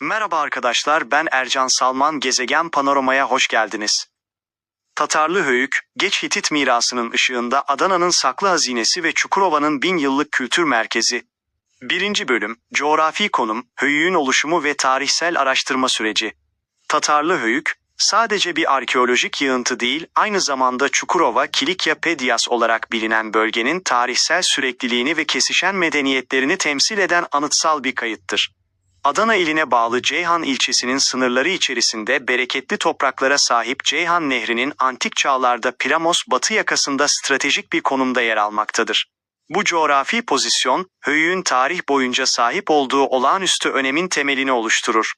Merhaba arkadaşlar ben Ercan Salman Gezegen Panorama'ya hoş geldiniz. Tatarlı Höyük, geç Hitit mirasının ışığında Adana'nın saklı hazinesi ve Çukurova'nın bin yıllık kültür merkezi. 1. Bölüm, Coğrafi konum, Höyük'ün oluşumu ve tarihsel araştırma süreci. Tatarlı Höyük, sadece bir arkeolojik yığıntı değil, aynı zamanda Çukurova, Kilikya Pedias olarak bilinen bölgenin tarihsel sürekliliğini ve kesişen medeniyetlerini temsil eden anıtsal bir kayıttır. Adana iline bağlı Ceyhan ilçesinin sınırları içerisinde bereketli topraklara sahip Ceyhan Nehri'nin antik çağlarda Piramos batı yakasında stratejik bir konumda yer almaktadır. Bu coğrafi pozisyon, Höyük'ün tarih boyunca sahip olduğu olağanüstü önemin temelini oluşturur.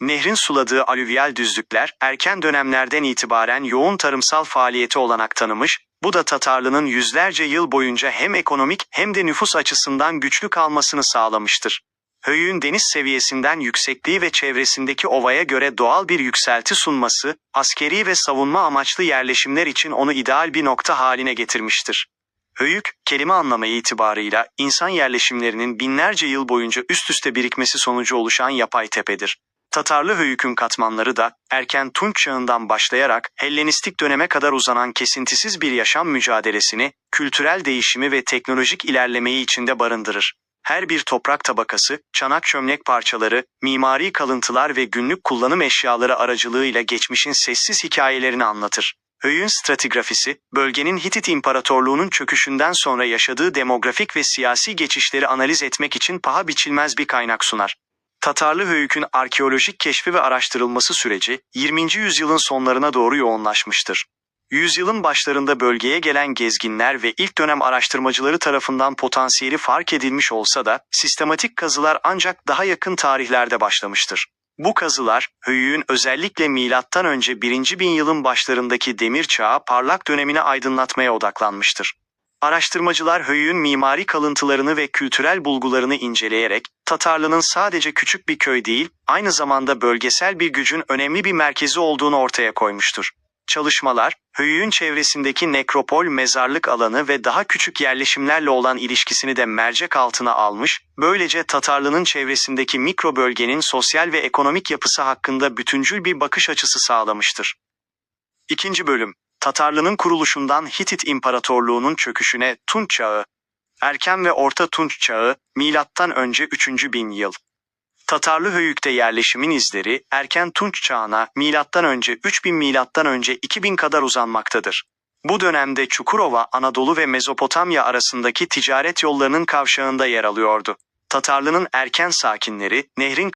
Nehrin suladığı alüvyal düzlükler erken dönemlerden itibaren yoğun tarımsal faaliyete olanak tanımış, bu da Tatarlı'nın yüzlerce yıl boyunca hem ekonomik hem de nüfus açısından güçlü kalmasını sağlamıştır. Höyük'ün deniz seviyesinden yüksekliği ve çevresindeki ovaya göre doğal bir yükselti sunması, askeri ve savunma amaçlı yerleşimler için onu ideal bir nokta haline getirmiştir. Höyük, kelime anlamı itibarıyla insan yerleşimlerinin binlerce yıl boyunca üst üste birikmesi sonucu oluşan yapay tepedir. Tatarlı Höyük'ün katmanları da erken Tunç çağından başlayarak Hellenistik döneme kadar uzanan kesintisiz bir yaşam mücadelesini, kültürel değişimi ve teknolojik ilerlemeyi içinde barındırır. Her bir toprak tabakası, çanak çömlek parçaları, mimari kalıntılar ve günlük kullanım eşyaları aracılığıyla geçmişin sessiz hikayelerini anlatır. Höyük'ün stratigrafisi, bölgenin Hitit İmparatorluğu'nun çöküşünden sonra yaşadığı demografik ve siyasi geçişleri analiz etmek için paha biçilmez bir kaynak sunar. Tatarlı Höyük'ün arkeolojik keşfi ve araştırılması süreci 20. yüzyılın sonlarına doğru yoğunlaşmıştır. Yüzyılın başlarında bölgeye gelen gezginler ve ilk dönem araştırmacıları tarafından potansiyeli fark edilmiş olsa da sistematik kazılar ancak daha yakın tarihlerde başlamıştır. Bu kazılar, Höyük'ün özellikle milattan önce 1. bin yılın başlarındaki demir çağı parlak dönemini aydınlatmaya odaklanmıştır. Araştırmacılar Höyük'ün mimari kalıntılarını ve kültürel bulgularını inceleyerek, Tatarlı'nın sadece küçük bir köy değil, aynı zamanda bölgesel bir gücün önemli bir merkezi olduğunu ortaya koymuştur. Çalışmalar, Höyük'ün çevresindeki nekropol mezarlık alanı ve daha küçük yerleşimlerle olan ilişkisini de mercek altına almış, böylece Tatarlı'nın çevresindeki mikro bölgenin sosyal ve ekonomik yapısı hakkında bütüncül bir bakış açısı sağlamıştır. İkinci bölüm, Tatarlı'nın kuruluşundan Hitit İmparatorluğu'nun çöküşüne Tunç Çağı, Erken ve Orta Tunç Çağı, milattan önce 3. bin yıl. Tatarlı Höyük'te yerleşimin izleri erken Tunç çağına önce 3000 milattan önce 2000 kadar uzanmaktadır. Bu dönemde Çukurova, Anadolu ve Mezopotamya arasındaki ticaret yollarının kavşağında yer alıyordu. Tatarlı'nın erken sakinleri, nehrin